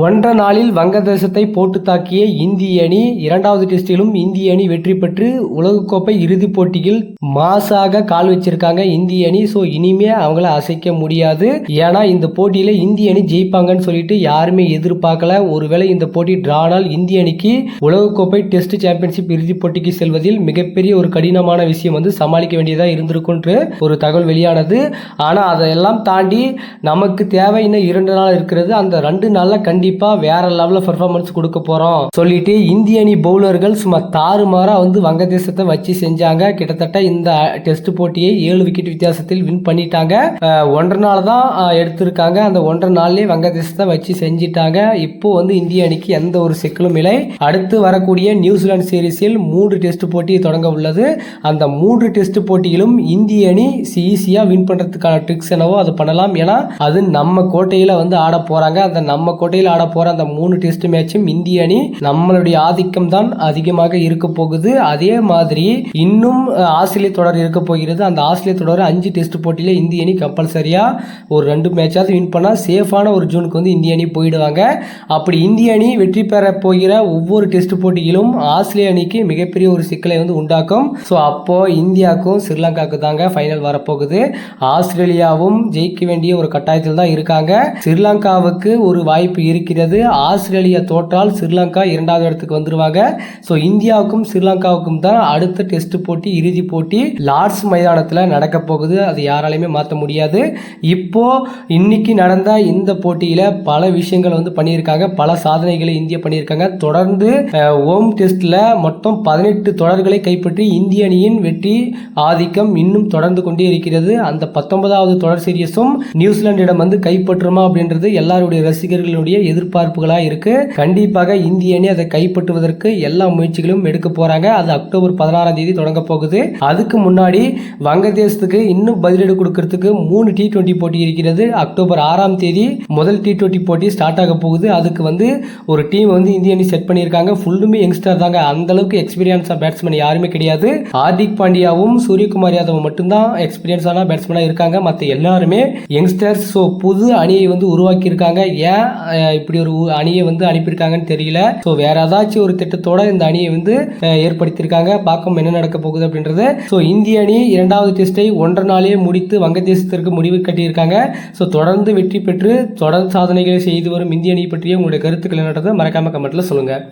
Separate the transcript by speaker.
Speaker 1: ஒன்றரை நாளில் வங்கதேசத்தை போட்டு தாக்கிய இந்திய அணி இரண்டாவது டெஸ்டிலும் இந்திய அணி வெற்றி பெற்று உலகக்கோப்பை இறுதிப் போட்டியில் மாசாக கால் வச்சிருக்காங்க இந்திய அணி. ஸோ இனிமே அவங்கள அசைக்க முடியாது. ஏன்னா இந்த போட்டியில இந்திய அணி ஜெயிப்பாங்கன்னு சொல்லிட்டு யாருமே எதிர்பார்க்கல. ஒருவேளை இந்த போட்டி டிரானால் இந்திய அணிக்கு உலகக்கோப்பை டெஸ்ட் சாம்பியன்ஷிப் இறுதிப் போட்டிக்கு செல்வதில் மிகப்பெரிய ஒரு கடினமான விஷயம் வந்து சமாளிக்க வேண்டியதா இருந்திருக்கும்ன்று ஒரு தகவல் வெளியானது. ஆனா அதையெல்லாம் தாண்டி நமக்கு தேவை இன்னும் இரண்டு நாள் இருக்கிறது. அந்த ரெண்டு நாளில் கண்டு கண்டிப்பாக வேற லெவலில் பெர்ஃபார்மன்ஸ் கொடுக்க போகிறோம் சொல்லிட்டு இந்திய அணி பவுலர்கள் சும்மா தாறுமாறாக வந்து வங்கதேசத்தை வச்சு செஞ்சாங்க. கிட்டத்தட்ட இந்த டெஸ்ட் போட்டியை ஏழு விக்கெட் வித்தியாசத்தில் வின் பண்ணிட்டாங்க. ஒன்றரை நாள் தான் எடுத்திருக்காங்க. அந்த ஒன்றரை நாள்லேயே வங்கதேசத்தை வச்சு செஞ்சிட்டாங்க. இப்போ வந்து இந்திய அணிக்கு எந்த ஒரு சிக்கலும் இல்லை. அடுத்து வரக்கூடிய நியூசிலாந்து சீரீஸில் மூன்று டெஸ்ட் போட்டி தொடங்க உள்ளது. அந்த மூன்று டெஸ்ட் போட்டியிலும் இந்திய அணி ஈஸியாக வின் பண்ணுறதுக்கான ட்ரிக்ஸ் என்னவோ அது பண்ணலாம். ஏன்னா அது நம்ம கோட்டையில் வந்து ஆட போகிறாங்க அந்த நம்ம கோட்டையில் ஆட போற அந்த மூணு டெஸ்ட் மேட்சும் இந்திய அணி நம்மளுடைய ஆதிக்கம் தான் அதிகமாக இருக்க போகுது. அதே மாதிரி இன்னும் ஆஸ்திரேலிய தொடர் இருக்க போகிறது. அந்த ஆஸ்திரேலிய தொடர் அஞ்சு டெஸ்ட் போட்டியில இந்திய அணி கம்பல்சரியா ஒரு ரெண்டு மேட்சாவது வின் பண்ணா சேஃபான ஒரு ஜூனுக்கு வந்து இந்திய அணி போயிடுவாங்க. அப்படி இந்திய அணி வெற்றி பெற போகிற ஒவ்வொரு டெஸ்ட் போட்டியிலும் ஆஸ்திரேலிய அணிக்கு மிகப்பெரிய ஒரு சிக்கலை வந்து உண்டாக்கும். ஸோ அப்போ இந்தியாவுக்கும் ஸ்ரீலங்காவுக்கு தாங்க ஃபைனல் வரப்போகுது. ஆஸ்திரேலியாவும் ஜெயிக்க வேண்டிய ஒரு கட்டாயத்தில் தான் இருக்காங்க. ஸ்ரீலங்காவுக்கு ஒரு வாய்ப்பு இருக்கிறது. ஆஸ்திரேலியா தோற்றால் ஸ்ரீலங்கா இரண்டாவது இடத்துக்கு வந்துருவாங்க. ஸோ இந்தியாவுக்கும் ஸ்ரீலங்காவுக்கும் தான் அடுத்த டெஸ்ட் போட்டி இறுதி போட்டி லார்ட்ஸ் மைதானத்தில் நடக்க போகுது. அது யாராலையுமே மாற்ற முடியாது. இப்போ இன்னைக்கு நடந்த இந்த போட்டியில் பல விஷயங்கள் வந்து பண்ணியிருக்காங்க. பல சாதனைகளை இந்தியா பண்ணியிருக்காங்க. தொடர்ந்து ஓம் ஹோம் டெஸ்ட்ல மொத்தம் பதினெட்டு தொடர்களை கைப்பற்றி இந்திய அணியின் வெற்றி ஆதிக்கம் இன்னும் தொடர்ந்து கொண்டே இருக்கிறது. அந்த பத்தொன்பதாவது தொடர் சீரியஸும் நியூசிலாந்திடம் வந்து கைப்பற்றுமா அப்படின்றது எல்லாருடைய ரசிகர்களுடைய எதிர்பார்ப்புகளாக இருக்குது கண்டிப்பாக இந்திய அணி அதை கைப்பற்றுவதற்கு எல்லா முயற்சிகளும் எடுக்க போகிறாங்க அது அக்டோபர் பதினாறாம் தேதி தொடங்க போகுது. அதுக்கு முன்னாடி வங்கதேசத்துக்கு இன்னும் பதிலீடு கொடுக்கறதுக்கு மூணு டி டுவெண்ட்டி போட்டி இருக்கிறது. அக்டோபர் ஆறாம் தேதி முதல் டி டுவெண்ட்டி போட்டி ஸ்டார்ட் ஆக போகுது. அதுக்கு வந்து ஒரு டீம் வந்து இந்திய அணி செட் பண்ணியிருக்காங்க. ஃபுல்லுமே யங்ஸ்டர் தாங்க. அந்த அளவுக்கு எக்ஸ்பீரியன்ஸாக பேட்ஸ்மேன் யாருமே கிடையாது. ஹார்திக் பாண்டியாவும் சூரியகுமார் யாதவும் மட்டும்தான் எக்ஸ்பீரியன்ஸான பேட்ஸ்மேனாக இருக்காங்க. மற்ற எல்லாருமே யங்ஸ்டர்ஸ் ஸோ புது அணியை வந்து உருவாக்கியிருக்காங்க. ஏன் இப்படி ஒரு அணியை வந்து அனுப்பியிருக்காங்கன்னு தெரியல. ஸோ வேற ஏதாச்சும் ஒரு திட்டத்தோட இந்த அணியை வந்து ஏற்படுத்தியிருக்காங்க. பார்க்கும் என்ன நடக்க போகுது அப்படின்றது. ஸோ இந்திய அணி இரண்டாவது டெஸ்ட்டை ஒன்றரை நாளே முடித்து வங்கதேசத்திற்கு முடிவு கட்டியிருக்காங்க. ஸோ தொடர்ந்து வெற்றி பெற்று தொடர் சாதனைகளை செய்து வரும் இந்திய அணி பற்றிய உங்களுடைய கருத்துக்கள் என்னன்றதை மறக்காம கமெண்ட்ல சொல்லுங்க.